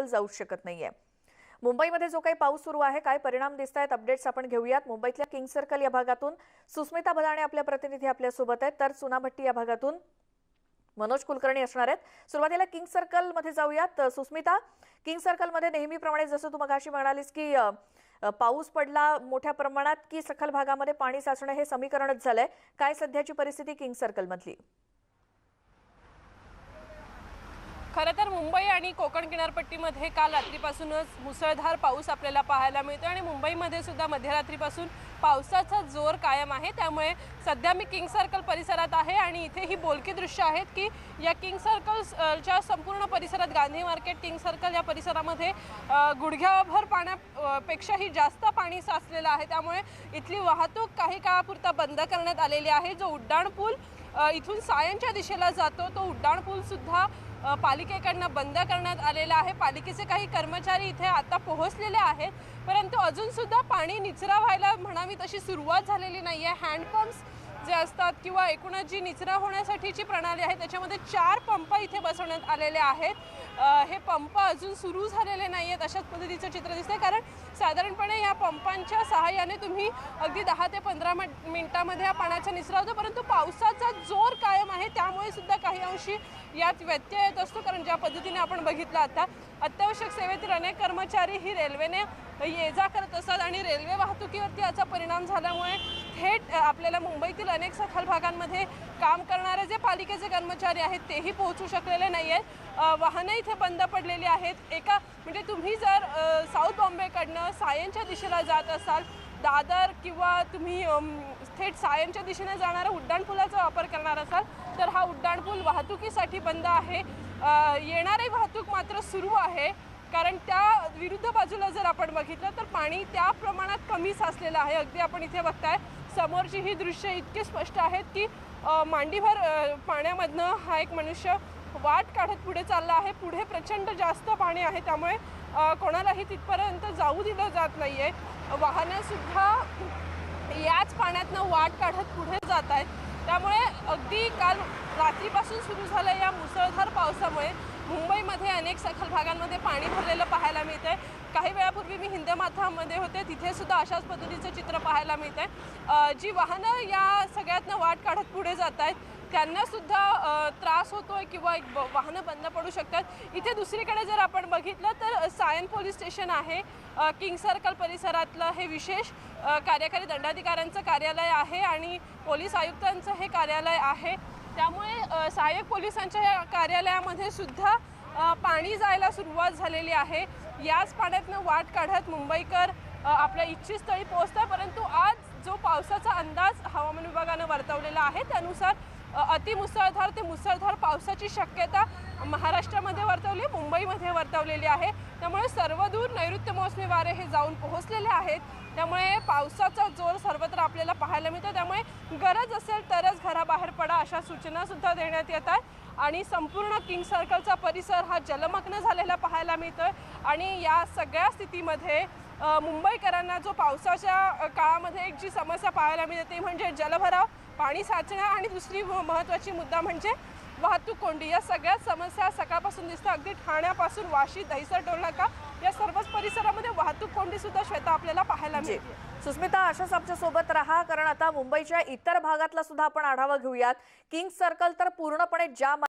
Circle जाऊ शकत नाहीये. मुंबईमध्ये जो काही पाऊस सुरू आहे काय परिणाम दिसत आहेत अपडेट्स आपण घेऊयात. मुंबईतल्या किंग सर्कल या भागातून सुस्मिता बदाणे आपल्या प्रतिनिधी आपल्यासोबत आहेत. तर सुनाभट्टी या भागातून मनोज कुलकर्णी असणार आहेत. सुरुवातीला किंग सर्कलमध्ये जाऊयात सुस्मिता किंग सर्कलमध्ये नेहमीप्रमाणे जसं तू मगाशी म्हणालीस की पाऊस पडला मोठ्या प्रमाणात की सखल भागामध्ये पाणी साचणं हे समीकरणच झालंय. काय सध्याची परिस्थिती किंग सर्कल मधली खरं तर मुंबई आणि कोकण किनारपट्टीमध्ये काल रात्रीपासूनच मुसळधार पाऊस आपल्याला पाहायला मिळतो आणि मुंबईमध्ये सुद्धा मध्यरात्रीपासून पावसाचा जोर कायम आहे. त्यामुळे सध्या मी किंग सर्कल परिसरात आहे आणि इथे ही बोलकी दृश्य आहेत की या किंग सर्कलच्या संपूर्ण परिसरात गांधी मार्केट किंग सर्कल या परिसरामध्ये गुडघ्याभर पाण्यापेक्षाही जास्त पाणी साचलेलं आहे. त्यामुळे इथली वाहतूक काही काळापुरता बंद करण्यात आलेली आहे. जो उड्डाण पूल इथून सायनच्या दिशेला जातो तो उड्डाण पालिकेकडनं बंद करण्यात आलेला आहे. पालिकेचे काही कर्मचारी इथे आता पोहोचलेले आहेत. परंतु अजूनसुद्धा पाणी निचरा व्हायला म्हणावी तशी सुरुवात झालेली नाही आहे हँडपंप्स जे असतात किंवा एकूणच जी निचरा होण्यासाठीची प्रणाली आहे त्याच्यामध्ये चार पंप इथे बसवण्यात आलेले आहेत. हे पंप अजून सुरू झालेले नाही आहेत अशाच पद्धतीचं चित्र दिसतंय. कारण साधारणपणे या पंपांच्या सहाय्याने तुम्ही अगदी दहा ते पंधरा मिन- मिनिटामध्ये हा पाण्याचा निचरा होतो. परंतु पावसाचा जोर कायम आहे त्यामुळे सुद्धा काही अंशी यात व्यत्यय येत असतो. कारण ज्या पद्धतीने आपण बघितलं आता अत्यावश्यक सेवेतील अनेक कर्मचारी ही रेल्वेने ये जा करत असतात आणि रेल्वे वाहतुकीवरती याचा परिणाम झाल्यामुळे थेट आपल्याला मुंबईतील अनेक सखल भागांमध्ये काम करणारे जे पालिकेचे कर्मचारी आहेत तेही पोहोचू शकलेले नाही आहेत वाहनं इथे बंद पडलेली आहेत. एका म्हणजे तुम्ही जर साऊथ बॉम्बेकडनं सायनच्या दिशेला जात असाल दादर किंवा तुम्ही थेट सायनच्या दिशेने जाणाऱ्या उड्डाणपुलाचा वापर करणार असाल तर हा उड्डाणपूल वाहतुकीसाठी बंद आहे. येणारी वाहतूक मात्र सुरू आहे. कारण त्या विरुद्ध बाजूला जर आपण बघितलं तर पाणी त्या प्रमाणात कमी साचलेलं आहे. अगदी आपण इथे बघताय समोरची ही दृश्य इतकी स्पष्ट आहेत की मांडीभर पाण्यामधनं हा एक मनुष्य वाट काढत पुढे चालला आहे. पुढे प्रचंड जास्त पाणी आहे. त्यामुळे कोणालाही तिथपर्यंत जाऊ दिलं जात नाही आहे वाहनंसुद्धा याच पाण्यातनं वाट काढत पुढे जात आहेत. त्यामुळे अगदी काल रात्रीपासून सुरू झालं या मुसळधार पावसामुळे अनेक सखल भागांमध्ये पाणी भरलेलं पाहायला मिळतंय. काही वेळापूर्वी मी हिंदमाथामध्ये होते तिथे सुद्धा अशाच पद्धतीचं चित्र पाहायला मिळतंय. आहे जी वाहनं या सगळ्यातनं वाट काढत पुढे जात आहेत त्यांना सुद्धा होतो त्रास होतोय किंवा एक ब- वाहनं बंद पडू शकतात. इथे दुसरीकडे जर आपण बघितलं तर सायन पोलीस स्टेशन आहे किंग सर्कल परिसरातलं हे विशेष कार्यकारी दंडाधिकाऱ्यांचं कार्यालय आहे आणि पोलीस आयुक्तांचं हे कार्यालय आहे. त्यामुळे सहाय्यक पोलिसांच्या या कार्यालयामध्ये सुद्धा पाणी जायला सुरुवात झालेली आहे. याच पाण्यातनं वाट काढत मुंबईकर आपल्या इच्छितस्थळी पोहोचतात. परंतु आज जो पावसाचा अंदाज हवामान विभागानं वर्तवलेला आहे त्यानुसार अतिमुसळधार ते मुसळधार पावसाची शक्यता महाराष्ट्रामध्ये वर्तवली मुंबईमध्ये वर्तवलेली आहे. त्यामुळे सर्वदूर नैऋत्य मोसमी वारे हे जाऊन पोहोचलेले आहेत. त्यामुळे पावसाचा जोर सर्वत्र आपल्याला पाहायला मिळतो. त्यामुळे गरज असेल तरच घराबाहेर पडा अशा सूचनासुद्धा देण्यात येत आहेत आणि संपूर्ण किंग सर्कलचा परिसर हा जलमग्न झालेला पाहायला मिळतोय. आणि या सगळ्या स्थितीमध्ये मुंबईकरांना जो पावसाच्या काळामध्ये एक जी समस्या पाहायला मिळते ती म्हणजे जलभराव पाणी साचणं आणि दुसरी महत्त्वाची मुद्दा म्हणजे वाहतूक कोंडी. या सगळ्यात समस्या सकाळपासून दिसतात. अगदी ठाण्यापासून वाशी दहिसर टोलनाका या सर्वच परिसरामध्ये वाहतूक कोंडी सुद्धा श्वेता आपल्याला पाहायला मिळते. सुस्मिता अशाच आमच्यासोबत राहा. कारण आता मुंबईच्या इतर भागातला सुद्धा आपण आढावा घेऊयात. किंग सर्कल तर पूर्णपणे जाम